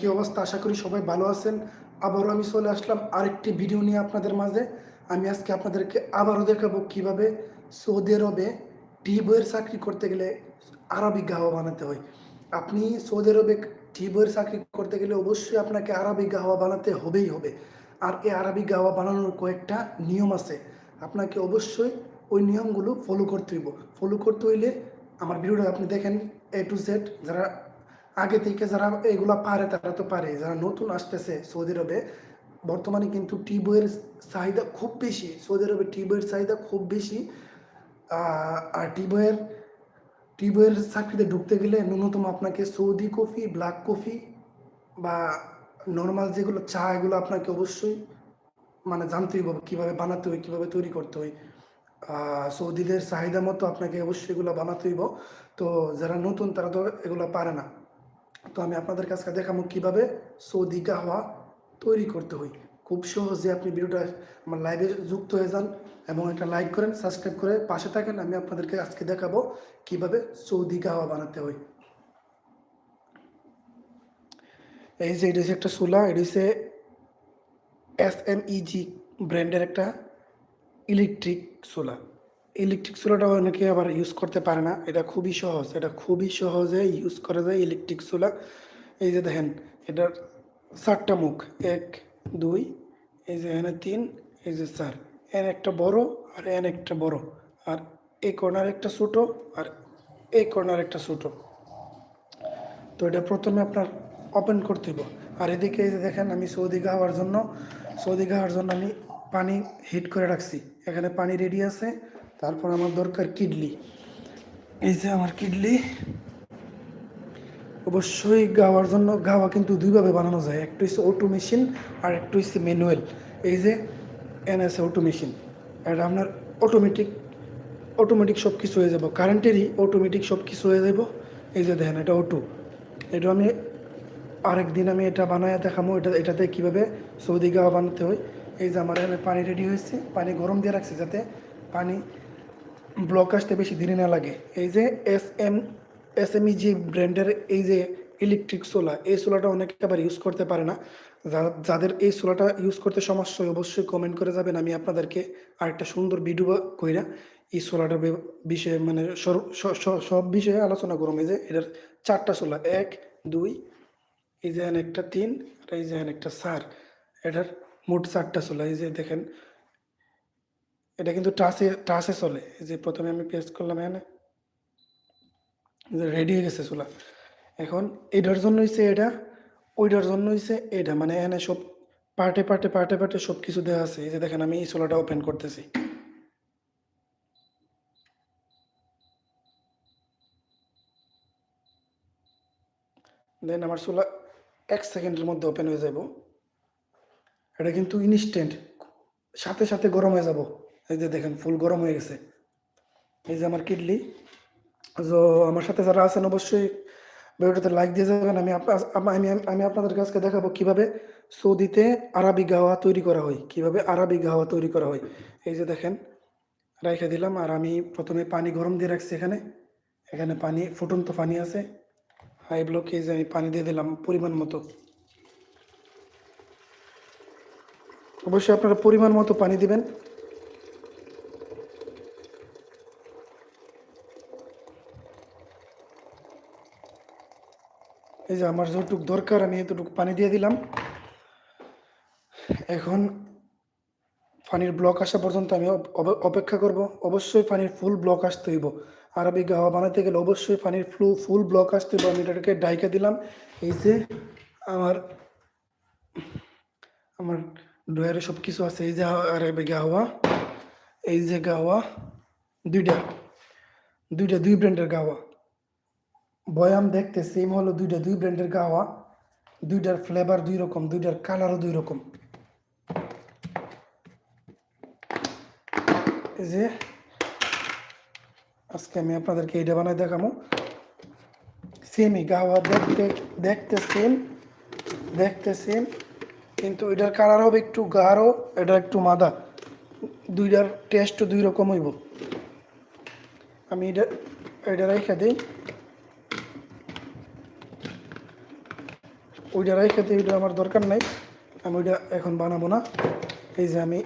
কি অবস্থা? আশা করি সবাই ভালো আছেন। আবারও আমি চলে আসলাম আরেকটি ভিডিও নিয়ে আপনাদের মাঝে। আমি আজকে আপনাদেরকে আবারও দেখাবো কীভাবে সৌদি আরবে টি বইয়ের চাকরি করতে গেলে আরবি গাওয়া বানাতে হয়। আপনি সৌদি আরবে টি বইয়ের চাকরি করতে গেলে অবশ্যই আপনাকে আরবি গাওয়া বানাতে হবেই হবে। আর এই আরবি গাওয়া বানানোর কয়েকটা নিয়ম আছে। আপনাকে অবশ্যই ওই নিয়মগুলো ফলো করতে হইব। ফলো করতে হইলে আমার ভিডিওটা আপনি দেখেন এ টু জেড যারা আগে থেকে যারা এগুলো পারে, তারা তো পারে। যারা নতুন আসতেছে সৌদি আরবে, বর্তমানে কিন্তু টি বইয়ের চাহিদা খুব বেশি। সৌদি আরবে বইয়ের চাহিদা খুব বেশি। আর টি বইয়ের টি বইয়ের চাকরিতে ঢুকতে গেলে ন্যূনতম আপনাকে সৌদি কফি, ব্ল্যাক কফি বা নর্মাল যেগুলো চা, এগুলো আপনাকে অবশ্যই মানে জানতেই হবে কীভাবে বানাতে হয়, কীভাবে তৈরি করতে হয়। সৌদিদের চাহিদা মতো আপনাকে অবশ্যই এগুলো বানাতে হইব। তো যারা নতুন, তারা তো এগুলো পারে না। তো আমি আপনাদের কাছে দেখাবো কীভাবে সৌদি কাহওয়া তৈরি করতে হয়। খুব সহজে আপনি ভিডিওটা আমার লাইভে যুক্ত হয়ে যান এবং একটা লাইক করেন, সাবস্ক্রাইব করে পাশে থাকেন। আমি আপনাদেরকে আজকে দেখাবো কীভাবে সৌদি কাহওয়া বানাতে হয়। এই যে, এটা একটা চুলা, এটা হচ্ছে এস এম ইজি ব্র্যান্ডের একটা ইলেকট্রিক চুলা। ইলেকট্রিক চুলাটাও অনেকে আবার ইউজ করতে পারে না, এটা খুবই সহজ, এটা খুবই সহজে ইউজ করা যায় ইলেকট্রিক চুলা এই যে দেখেন এটার চারটা মুখ, এক, দুই, এই যে এখানে তিন, এই যে চার। এন একটা বড় আর এন একটা বড়, আর এই কর্নার একটা ছোটো আর এই কর্নার একটা ছোটো। তো এটা প্রথমে আপনার ওপেন করতে হবে আর এদিকে এই যে দেখেন, আমি সৌদি গাওয়ার জন্য, সৌদি গাওয়ার জন্য আমি পানি হিট করে রাখছি। এখানে পানি রেডি আছে। তারপর আমার দরকার কিডলি। এই যে আমার কিডলি। অবশ্যই গাওয়ার জন্য গাওয়া কিন্তু দুইভাবে বানানো যায়। একটা হচ্ছে অটো মেশিন আর একটা হচ্ছে ম্যানুয়াল এই যে এন আছে অটো মেশিন এটা আপনার অটোমেটিক অটোমেটিক সব কিছু হয়ে যাব। কারেন্টেরই অটোমেটিক সব কিছু হয়ে যাব এই যে দেখেন, এটা অটো এটা আমি আরেক দিন আমি এটা বানায় দেখাবো এটা, এটাতে কীভাবে সৌদি গাওয়া বানাতে হয়। এই যে আমার এখানে পানি রেডি হয়েছে। পানি গরম দিয়ে রাখছি যাতে পানি ব্লক আসতে বেশি দেরি না লাগে। এই যে S M S M G ব্র্যান্ডের এই যে ইলেকট্রিক সোলা এই সোলাটা অনেকে আবার ইউজ করতে পারে না। যাদের এই সোলাটা ইউজ করতে সমস্যা অবশ্যই কমেন্ট করে যাবেন। আমি আপনাদেরকে আরেকটা সুন্দর ভিডিও কইরা এই সোলাটার বিষয়ে মানে সর- সব বিষয়ে আলোচনা করুন এই যে এটার চারটা সোলা এক, দুই, এই যে একটা তিন, আর এই যে একটা চার। এটার মোট চারটা সোলা এই যে দেখেন এটা কিন্তু টাচে টাচে চলে। যে প্রথমে আমি পেস্ট করলাম এখানে। রেডি হয়ে গেছে চুলা। এখন এটার জন্য হইছে এটা, ওইটার জন্য হইছে এটা। মানে এখানে সব পার্টে পার্টে পার্টে পার্টে সব কিছু দেওয়া আছে। এই যে দেখেন আমি এই চুলাটা ওপেন করতেছি। দেন আমার চুলা এক সেকেন্ডের মধ্যে ওপেন হয়ে যাব এটা কিন্তু ইনস্ট্যান্ট সাথে সাথে গরম হয়ে যাব। এই যে দেখেন, ফুল গরম হয়ে গেছে। এই যে আমার কিডলি। তো আমার সাথে যারা আছেন, অবশ্যই ভিডিওটাতে লাইক দিয়ে যাবেন। আমি আমি আমি আপনাদের কাছকে দেখাবো কীভাবে সৌদিতে আরবি গাওয়া তৈরি করা হয়, কীভাবে আরবি গাওয়া তৈরি করা হয়। এই যে দেখেন, রেখে দিলাম। আর আমি প্রথমে পানি গরম দিয়ে রাখছি এখানে। এখানে পানি, ফুটন্ত পানি আছে। হাই ব্লক যে আমি পানি দিয়ে দিলাম পরিমাণ মতো। অবশ্যই আপনারা পরিমাণ মতো পানি দিবেন। এই যে আমার যতটুকু দরকার, আমি এতটুকু পানি দিয়ে দিলাম। এখন পানির ব্লক আসা পর্যন্ত আমি অপ- অপ- অপেক্ষা করব। অবশ্যই পানির ফুল ব্লক আসতে হইব। আরবি গাওয়া বানাতে গেলে অবশ্যই পানির ফ্লু ফুল ব্লক আসতে হইব। আমি এটাকে ডাইকা দিলাম। এই যে আমার আমার ডয়ারে সব কিছু আছে। এই যে আরবি গাওয়া, এই যে গাওয়া, দুইটা দুইটা, দুই ব্র্যান্ডের গাওয়া। বয়াম দেখতে সেম হলো দুইটা, দুই ব্র্যান্ডের গাওয়া, দুইটার ফ্লেভার দুই রকম, দুইটার কালারও দুই রকম। যে, আজকে আমি আপনাদেরকে এইটা বানাই দেখাবো। সেমই গাওয়া, দেখতে দেখতে সেম দেখতে সেম কিন্তু এটার কালার হবে একটু গাঢ়, এটা একটু মাদা। দুইটার টেস্টও দুই রকম হইব। আমি এটা এটা রেখে দিই। ওইটা রেখেতে ওইটা আমার দরকার নাই। আমি ওইটা এখন বানাবো না। এই যে আমি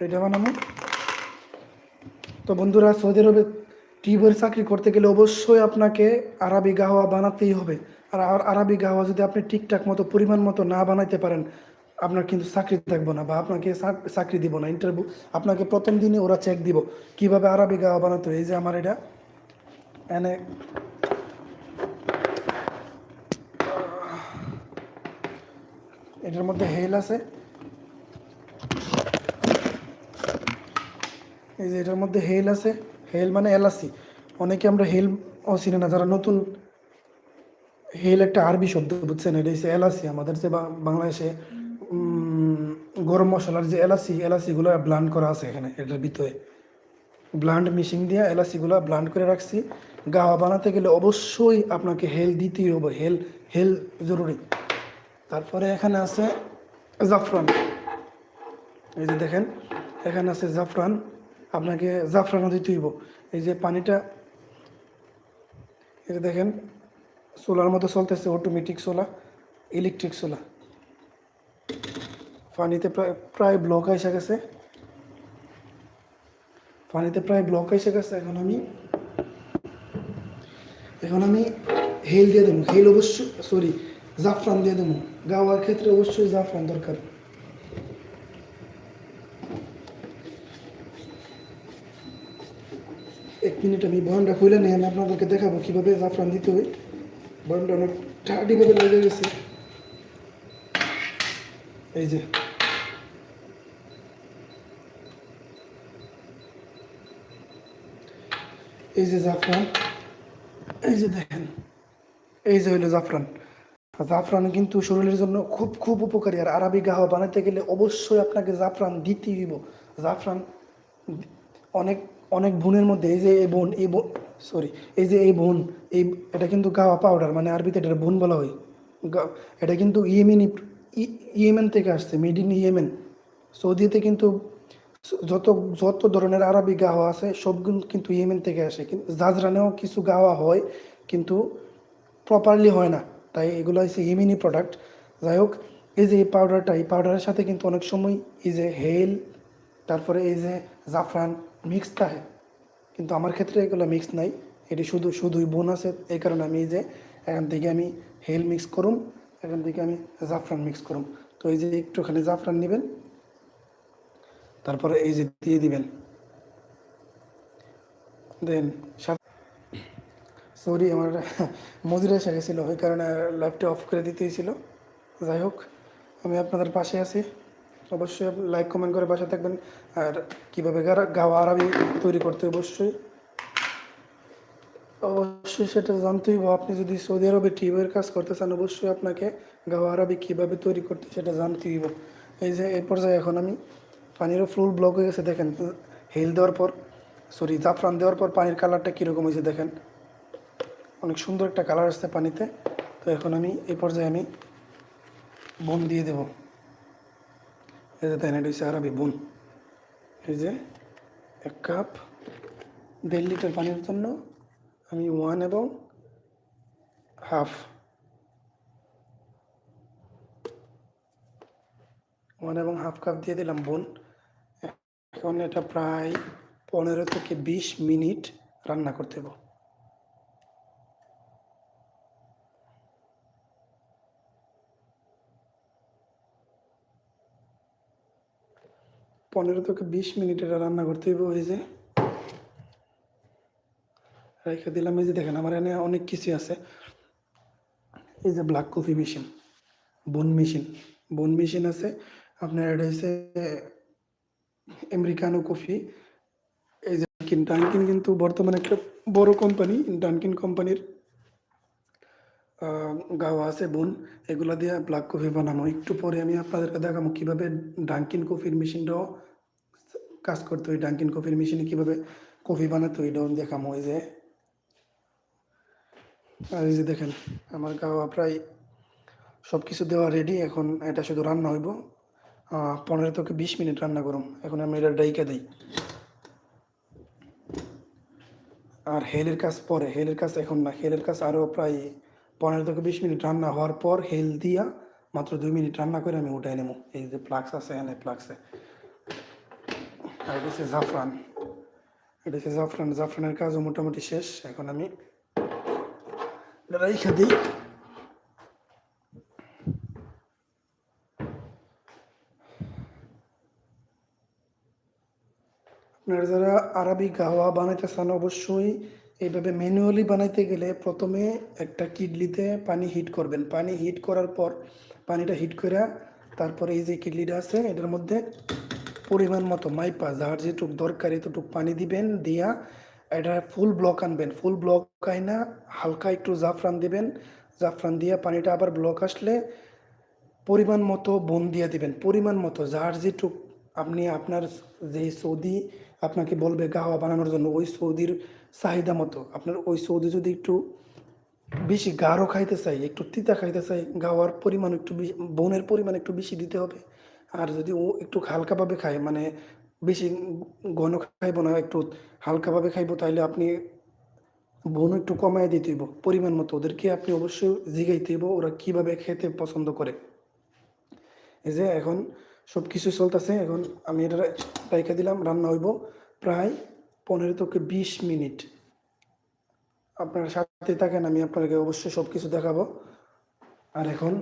এটা বানাবো। তো বন্ধুরা, সৌদি আরবে টিউবের চাকরি করতে গেলে অবশ্যই আপনাকে আরবি গাওয়া বানাতেই হবে। আর আর- আরবি গাওয়া যদি আপনি ঠিকঠাক মতো, পরিমাণ মতো না বানাইতে পারেন, আপনার কিন্তু চাকরি থাকব না বা আপনাকে চাকরি দিব না ইন্টারভিউ আপনাকে প্রথম দিনে ওরা চেক দিব কীভাবে আরবি গাওয়া বানাতে। এই যে আমার এটা। এনে এটার মধ্যে হেল আছে। এই যে এটার মধ্যে হেল আছে। হেল মানে এলাচি। অনেকে আমরা হেল চিনি না, যারা নতুন হেল একটা আরবি শব্দ, বুঝছেন? এটা হচ্ছে এলাচি। আমাদের যে বাংলাদেশে গরম মশলার যে এলাচি, এলাচিগুলো ব্লান্ড করা আছে এখানে, এটার ভিতরে। ব্লান্ড মিশিং দিয়ে এলাচিগুলো ব্লান্ড করে রাখছি। গাওয়া বানাতে গেলে অবশ্যই আপনাকে হেল দিতেই হবে। হেল হেল জরুরি। তারপরে এখানে আছে জাফরান। এই যে দেখেন, এখানে আছে জাফরান। আপনাকে জাফরানও দিতে হইব। এই যে পানিটা, এই যে দেখেন, সোলার মতো চলতেছে অটোমেটিক সোলা ইলেকট্রিক সোলা পানিতে প্রায় প্রায় ব্লক এসে গেছে। পানিতে প্রায় ব্লক এসে গেছে। এখন আমি এখন আমি হেল দিয়ে দেবো। হেল অবশ্যই সরি জাফরান দিয়ে দেবো। গাওয়ার ক্ষেত্রে অবশ্যই জাফরান দরকার। এক মিনিট আমি বয়ানটা খুলে নিয়ে আমি আপনাদেরকে দেখাবো কীভাবে জাফরান দিতে হয়। বয়ানটা অনেক ঠাডিভাবে লেগে গেছে। এই যে। এই যে জাফরান, এই যে দেখেন, এই যে হইল জাফরান। জাফরান কিন্তু শরীরের জন্য খুব খুব উপকারী। আর আরবি গাহা বানাতে গেলে অবশ্যই আপনাকে জাফরান দিতেই দিব জাফরান অনেক অনেক বোনের মধ্যে এই যে এই বোন এই বোন সরি এই যে এই বোন, এই, এটা কিন্তু গাওয়া পাউডার মানে আরবিতে এটা বোন বলা হয়। এটা কিন্তু ইয়েমেনি ইয়েমেন থেকে আসছে মেড ইন ইয়েমেন। সৌদিতে কিন্তু যত যত ধরনের আরবি গাওয়া আছে, সবগুলো কিন্তু ইয়েমেন থেকে আসে। কিন্তু জাজরানেও কিছু গাওয়া হয়, কিন্তু প্রপারলি হয় না। তাই এগুলো হচ্ছে ইমিনি প্রোডাক্ট যাই হোক, এই যে এই পাউডারটা এই পাউডারের সাথে কিন্তু অনেক সময় এই যে হেল তারপরে এই যে জাফরান মিক্স থাকে। কিন্তু আমার ক্ষেত্রে এগুলো মিক্স নাই। এটি শুধু, শুধুই বোন আছে, এই কারণে আমি এই যে এখান থেকে আমি হেল মিক্স করুম, এখান থেকে আমি জাফরান মিক্স করুম। তো এই যে একটুখানি জাফরান নেবেন, তারপরে এই যে দিয়ে দিবেন। দেন সরি, আমার মজুরি এসে গেছিল, ওই কারণে লাইভটা অফ করে দিতে হয়েছিল যাই হোক, আমি আপনাদের পাশে আছি। অবশ্যই লাইক কমেন্ট করে পাশে থাকবেন। আর কীভাবে গাওয়া আরবি তৈরি করতে অবশ্যই। অবশ্যই সেটা জানতেই হবে আপনি যদি সৌদি আরবে টিউবের কাজ করতে চান, অবশ্যই আপনাকে গাওয়া আরবি কীভাবে তৈরি করতে সেটা জানতেই হবে এই যে, এই পর্যায়ে এখন আমি পানিরও ফুল ব্লক হয়ে গেছে, দেখেন। হেল দেওয়ার পর সরি জাফরান দেওয়ার পর পানির কালারটা কীরকম হয়েছে, দেখেন। অনেক সুন্দর একটা কালার আসছে পানিতে। তো এখন আমি এই পর্যায়ে আমি বোন দিয়ে দেব। এই যে দেখেন এটা হচ্ছে আরবি বোন। এই যে এক কাপ দেড় লিটার পানির জন্য আমি ওয়ান এবং হাফ ওয়ান এবং হাফ কাপ দিয়ে দিলাম বোন। এখন এটা প্রায় পনেরো থেকে বিশ মিনিট রান্না করতে হবে পনেরো থেকে বিশ মিনিট এটা রান্না করতে হবে ওই যে। রেখে দিলাম, এই যে দেখেন আমার এখানে অনেক কিছু আছে। এই যে ব্ল্যাক কফি মেশিন বন মেশিন বন মেশিন আছে। আপনার এটা হচ্ছে আমেরিকানো কফি এই যে ডানকিন কিন্তু বর্তমানে একটা বড় কোম্পানি ডানকিন কোম্পানির গাওয়া আছে, বোন। এগুলা দিয়ে ব্ল্যাক কফি বানানো একটু পরে আমি আপনাদেরকে দেখাবো কীভাবে ডাঙ্কিন কফির মেশিনটাও কাজ করতে হয়। ডাঙ্কিন কফির মেশিনে কীভাবে কফি বানাতে হয়, এটাও দেখাবো ওই যে, আর এই যে দেখেন, আমার গাওয়া প্রায় সব কিছু দেওয়া রেডি এখন এটা শুধু রান্না হইব। পনেরো থেকে বিশ মিনিট রান্না করুম। এখন আমি এটা ডাইকা দিই। আর হেলের কাজ পরে। হেলের কাজ এখন না। হেলের কাজ আরও প্রায় পনেরো থেকে বিশ মিনিট রান্না হওয়ার পর হেল দিয়া মাত্র দুই মিনিট রান্না করে আমি উঠাই নেব। এই যে ফ্লাক্স আছে এটা হচ্ছে জাফরান। এটা হচ্ছে জাফরান। জাফরানের কাজও মোটামুটি শেষ। এখন আমি রাইখা দিই। আপনারা যারা আরবি গাওয়া বানাইতে চান, অবশ্যই এইভাবে ম্যানুয়ালি বানাইতে গেলে প্রথমে একটা কিডলিতে পানি হিট করবেন। পানি হিট করার পর পানিটা হিট করে তারপরে এই যে কিডলিটা আছে, এটার মধ্যে পরিমাণ মতো মাইপা যার যেটুক দরকার এতটুক পানি দিবেন, দিয়া এটা ফুল ব্লক আনবেন। ফুল ব্লক আইনা হালকা একটু জাফরান দিবেন। জাফরান দিয়া পানিটা আবার ব্লক আসলে পরিমাণ মতো বন দিয়ে দিবেন। পরিমাণ মতো যার যেটুক আপনি আপনার যেই সৌদি আপনাকে বলবে গাওয়া বানানোর জন্য ওই সৌদির চাহিদা মতো। আপনার ওই সৌদি যদি একটু বেশি গাঢ় খাইতে চাই একটু তিতা খাইতে চাই গাওয়ার পরিমাণ একটু বনের পরিমাণ একটু বেশি দিতে হবে। আর যদি ও একটু হালকাভাবে খায় মানে বেশি ঘন খাইব না, একটু হালকাভাবে খাইবো তাহলে আপনি বন একটু কমায় দিতে হইব, পরিমাণ মতো। ওদেরকে আপনি অবশ্যই জিগাইতে হইব, ওরা কীভাবে খেতে পছন্দ করে। এই যে এখন সব কিছু চলতেছে, এখন আমি এটা রাইখা দিলাম, রান্না হইব প্রায় পনেরো থেকে বিশ মিনিট। আপনার সাথে থাকেন, আমি আপনাকে অবশ্যই সব কিছু দেখাবো। আর এখন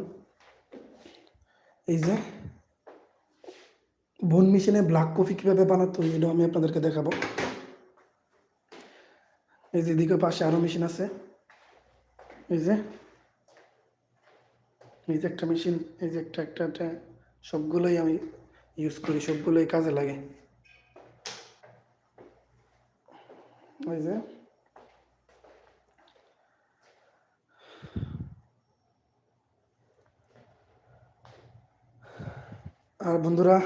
এই যে বন মেশিনে ব্ল্যাক কফি কীভাবে বানাতো এটাও আমি আপনাদেরকে দেখাবো। এই যে এদিকে পাশে আরও মেশিন আছে। এই যে এই যে একটা মেশিন এই যে একটা একটা একটা সবগুলোই আমি ইউজ করি, সবগুলোই কাজে লাগে। ওই যে। আর বন্ধুরা,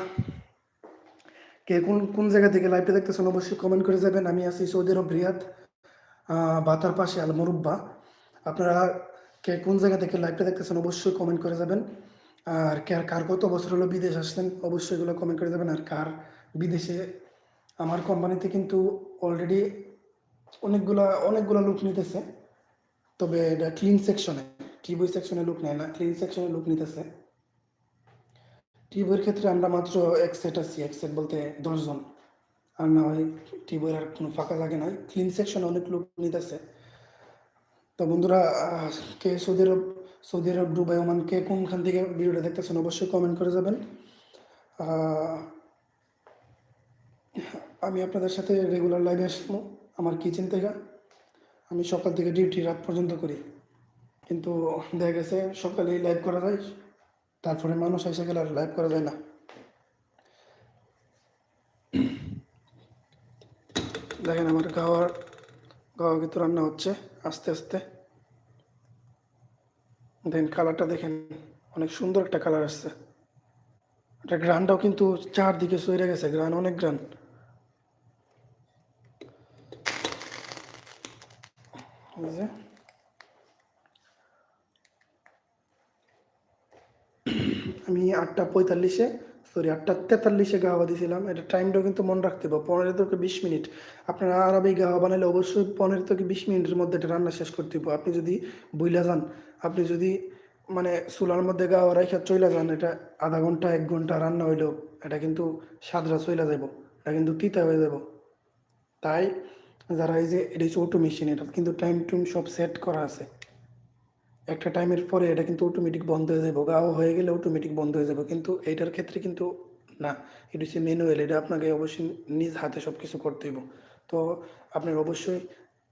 কে কোন কোন জায়গা থেকে লাইভটা দেখতেছেন অবশ্যই কমেন্ট করে যাবেন। আমি আছি সৌদি আরব রিয়াদ বাতার পাশে আল মুরব্বা আপনারা কে কোন জায়গা থেকে লাইভটা দেখতেছেন অবশ্যই কমেন্ট করে যাবেন। আর কে, আর কার কত বছর হলো বিদেশ আসছেন, অবশ্যই এগুলো কমেন্ট করে দেবেন। আর কার বিদেশে, আমার কোম্পানিতে কিন্তু অলরেডি অনেকগুলা, অনেকগুলো লুক নিতেছে। তবে এটা ক্লিন সেকশনে টিবই সেকশনে লুক নেয় না ক্লিন সেকশনে লুক নিতেছে। টিবইয়ের ক্ষেত্রে আমরা মাত্র এক সেট আছি, এক সেট বলতে দশজন আর না হয় টিবইয়ের আর কোনো ফাঁকা লাগে না ক্লিন সেকশনে অনেক লোক নিতেছে। তো বন্ধুরা কে সৌদি আরব সৌদি আরব, দুবাই ওমান কে কোনখান থেকে ভিডিওটা দেখতেছেন অবশ্যই কমেন্ট করে যাবেন। আমি আপনাদের সাথে রেগুলার লাইভে আসব, আমার কিচেন থেকে। আমি সকাল থেকে ডিউটি রাত পর্যন্ত করি। কিন্তু দেখা গেছে সকালে লাইভ করা যায়, তারপরে মানুষ এসে গেলে আর লাইভ করা যায় না। দেখেন আমার গাওয়ার, গাওয়া কিন্তু রান্না হচ্ছে, আস্তে আস্তে। দেখেন কালারটা দেখেন, অনেক সুন্দর একটা কালার আসছে। এটা গ্রানটাও কিন্তু চারদিকে সরে গেছে গ্রান অনেক গ্রান আমি আটটা পঁয়তাল্লিশে সরি আটটা তেতাল্লিশে গাওয়া দিয়েছিলাম এটা টাইমটাও কিন্তু মনে রাখতে হবে, পনেরো থেকে বিশ মিনিট। আপনারা আরবি গাওয়া বানালে অবশ্যই পনেরো থেকে বিশ মিনিটের মধ্যে এটা রান্না শেষ করতে হবে। আপনি যদি বইলা যান আপনি যদি মানে চুলার মধ্যে গাওয়া রাইখা চইলা যান, এটা আধা ঘণ্টা, এক ঘণ্টা রান্না হইলেও এটা কিন্তু স্বাদরা চইলা যাব এটা কিন্তু তিতা হয়ে যাব তাই যারা এই যে, এটা হচ্ছে অটো মেশিন এটা কিন্তু টাইম টুম সব সেট করা আছে। একটা টাইমের পরে এটা কিন্তু অটোমেটিক বন্ধ হয়ে যাবে গাও হয়ে গেলে অটোমেটিক বন্ধ হয়ে যাবে কিন্তু এটার ক্ষেত্রে কিন্তু না, এটা হচ্ছে ম্যানুয়াল এটা আপনাকে অবশ্যই নিজ হাতে সব কিছু করতে হইব। তো আপনার অবশ্যই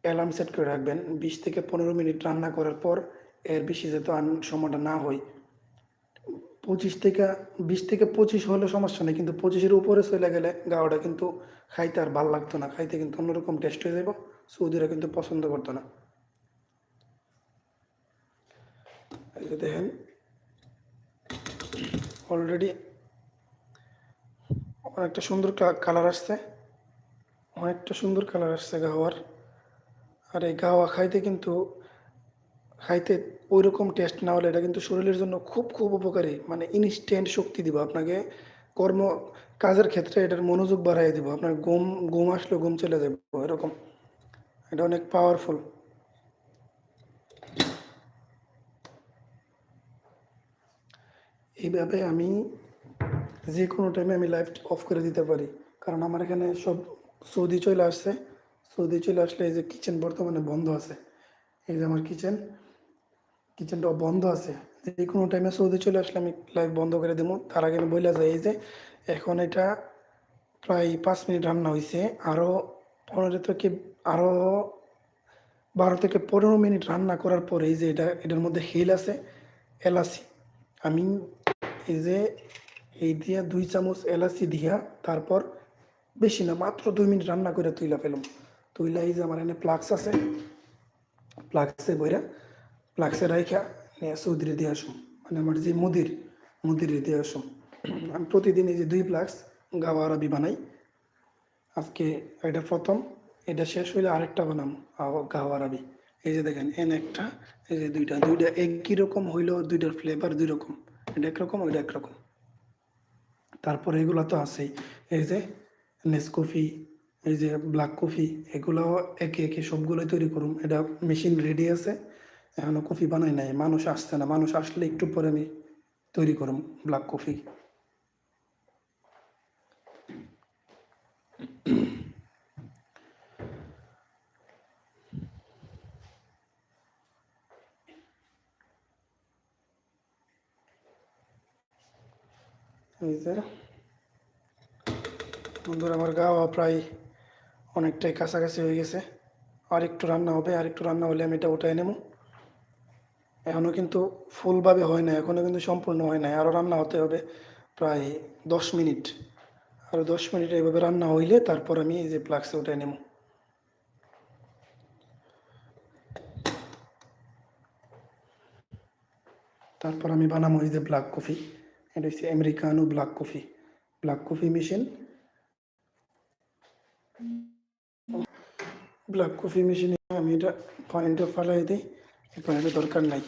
অ্যালার্ম সেট করে রাখবেন, বিশ থেকে পনেরো মিনিট রান্না করার পর এর বেশি আন সময়টা না হয়। পঁচিশ থেকে বিশ থেকে পঁচিশ হলে সমস্যা নেই, কিন্তু পঁচিশের উপরে চলে গেলে গাওয়াটা কিন্তু খাইতে আর ভালো লাগতো না, খাইতে কিন্তু অন্যরকম টেস্ট হয়ে যাব সৌদিরা কিন্তু পছন্দ করতো না। দেখেন অলরেডি অনেকটা সুন্দর কালার আসছে, অনেকটা সুন্দর কালার আসছে গাওয়ার। আর এই গাওয়া খাইতে কিন্তু খাইতে ওই রকম টেস্ট না হলে এটা কিন্তু শরীরের জন্য খুব খুব উপকারী। মানে ইনস্ট্যান্ট শক্তি দিব আপনাকে। কর্ম, কাজের ক্ষেত্রে এটার মনোযোগ বাড়াই দিব। আপনার ঘুম ঘুম আসলে ঘুম চলে যাবে, এরকম। এটা অনেক পাওয়ারফুল এইভাবে আমি যে কোনো টাইমে আমি লাইফ অফ করে দিতে পারি। কারণ আমার এখানে সব সৌদি চলে আসছে। সৌদি চলে আসলে এই যে কিচেন বর্তমানে বন্ধ আছে। এই যে আমার কিচেন কিচেনটা বন্ধ আছে। যে কোনো টাইমে সৌদি চলে আসলে আমি লাইভ বন্ধ করে দেবো তার আগে আমি বলে যাই, এই যে এখন এটা প্রায় পাঁচ মিনিট রান্না হয়েছে আরও পনেরো থেকে আরও বারো থেকে পনেরো মিনিট রান্না করার পরে এই যে এটা, এটার মধ্যে হিল আছে, এলাচি। আমি এই যে এই দিয়া দুই চামচ এলাচি দিয়া তারপর বেশি না, মাত্র দুই মিনিট রান্না করে তুইলা ফেলাম। তুইলা এই যে আমার এনে প্লাক্স আছে, প্লাক্সে বইরা প্লাক্সে রাইখা নিয়ে সৌদিরে দিয়ে আসুন। মানে আমার যে মুদির, মুদিরে দিয়ে আসুন। আমি প্রতিদিন এই যে দুই প্লাক্স গাওয়া আরবি বানাই। আজকে এটা প্রথম, এটা শেষ হইলে আরেকটা বানাম গাওয়া আরবি। এই যে দেখেন, এন একটা, এই যে দুইটা দুইটা, একই রকম হইলেও দুইটার ফ্লেভার দুই রকম এটা একরকম, ওইটা একরকম। তারপরে এগুলো তো আছেই। এই যে নেসকফি এই যে ব্ল্যাক কফি এগুলাও একে একে সবগুলোই তৈরি করুম। এটা মেশিন রেডি আছে। এখনও কফি বানাই নাই। মানুষ আসছে না। মানুষ আসলে একটু পরে আমি তৈরি করুম ব্ল্যাক কফি বন্ধুরা, আমার গাওয়া প্রায় অনেকটাই কাছাকাছি হয়ে গেছে। আর একটু রান্না হবে আর একটু রান্না হলে আমি এটা উঠাই নেব। এখনও কিন্তু ফুলভাবে হয় না এখনও কিন্তু সম্পূর্ণ হয় না আরও রান্না হতে হবে প্রায় দশ মিনিট। আরও দশ মিনিট এইভাবে রান্না হইলে তারপর আমি এই যে প্লাক্সে উঠাই নেব। তারপর আমি বানাবো এই যে ব্ল্যাক কফি, এটা হচ্ছে Americano black coffee. Black coffee machine. Black coffee মেশিনে আমি এটা পানিটা ফালাই দিই। এই পানিটা দরকার নাই